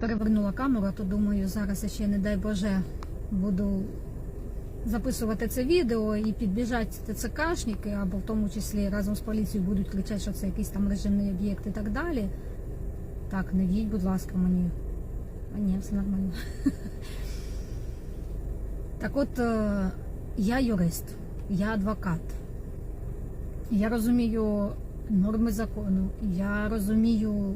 перевернула камеру, то думаю, зараз я ще, не дай Боже, буду записувати це відео і підбіжать ТЦКшники, або в тому числі разом з поліцією будуть кричати, що це якийсь там режимний об'єкт і так далі. Так, не в'їдь, будь ласка, мені. А ні, все нормально. Так от, е, я юрист, я адвокат. Я розумію норми закону, я розумію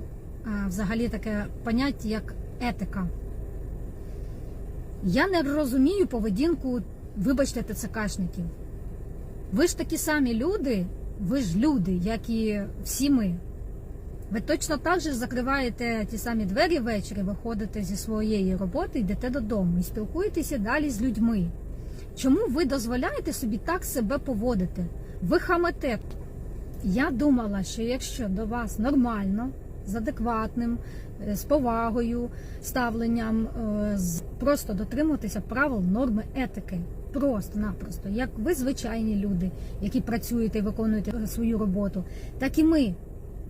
взагалі таке поняття, як етика. Я не розумію поведінку, вибачте, ТЦКшників. Ви ж такі самі люди, ви ж люди, як і всі ми. Ви точно так же закриваєте ті самі двері ввечері, виходите зі своєї роботи, йдете додому і спілкуєтеся далі з людьми. Чому ви дозволяєте собі так себе поводити? Ви хамете. Я думала, що якщо до вас нормально, з адекватним, е, з повагою, ставленням, е, просто дотримуватися правил норми етики. Просто-напросто, як ви звичайні люди, які працюєте і виконуєте свою роботу, так і ми,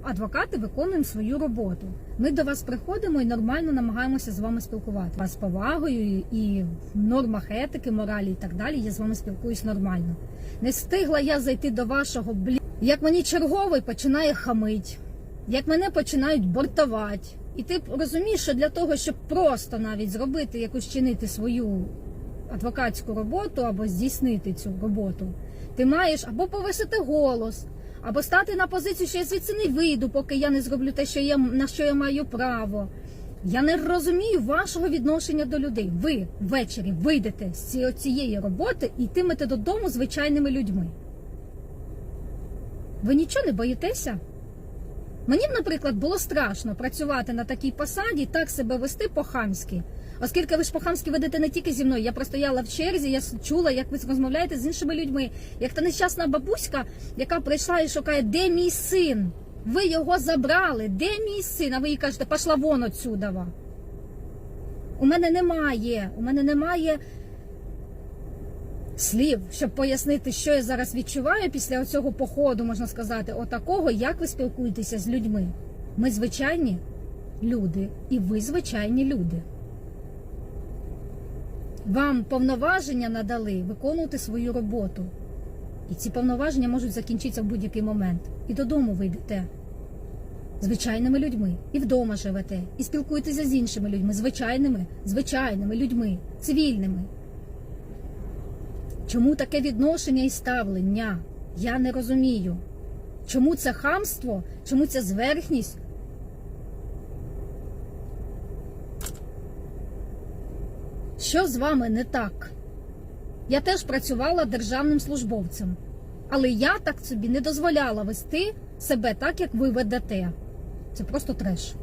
адвокати, виконуємо свою роботу. Ми до вас приходимо і нормально намагаємося з вами спілкувати. Вас з повагою і в нормах етики, моралі і так далі. Я з вами спілкуюсь нормально. Не встигла я зайти до вашого блі. Як мені черговий починає хамить, як мене починають бортувати. І ти розумієш, що для того, щоб просто навіть зробити якусь чинити свою адвокатську роботу або здійснити цю роботу, ти маєш або повисити голос, або стати на позицію, що я звідси не вийду, поки я не зроблю те, що я на що я маю право. Я не розумію вашого відношення до людей. Ви ввечері вийдете з цієї роботи і йтимете додому звичайними людьми. Ви нічого не боїтеся? Мені б, наприклад, було страшно працювати на такій посаді, так себе вести по-хамськи. Оскільки ви ж по-хамськи ведете не тільки зі мною, я простояла в черзі, я чула, як ви розмовляєте з іншими людьми. Як та нещасна бабуська, яка прийшла і шукає, де мій син? Ви його забрали, де мій син? А ви їй кажете, пошла вон отсюда. У мене немає, у мене немає слів, щоб пояснити, що я зараз відчуваю після цього походу, можна сказати, отакого, як ви спілкуєтеся з людьми. Ми звичайні люди, і ви звичайні люди. Вам повноваження надали виконувати свою роботу. І ці повноваження можуть закінчитися в будь-який момент. І додому ви йдете звичайними людьми, і вдома живете, і спілкуєтеся з іншими людьми, звичайними, звичайними людьми, цивільними. Чому таке відношення і ставлення? Я не розумію. Чому це хамство? Чому ця зверхність? Що з вами не так? Я теж працювала державним службовцем, але я так собі не дозволяла вести себе так, як ви ведете. Це просто треш.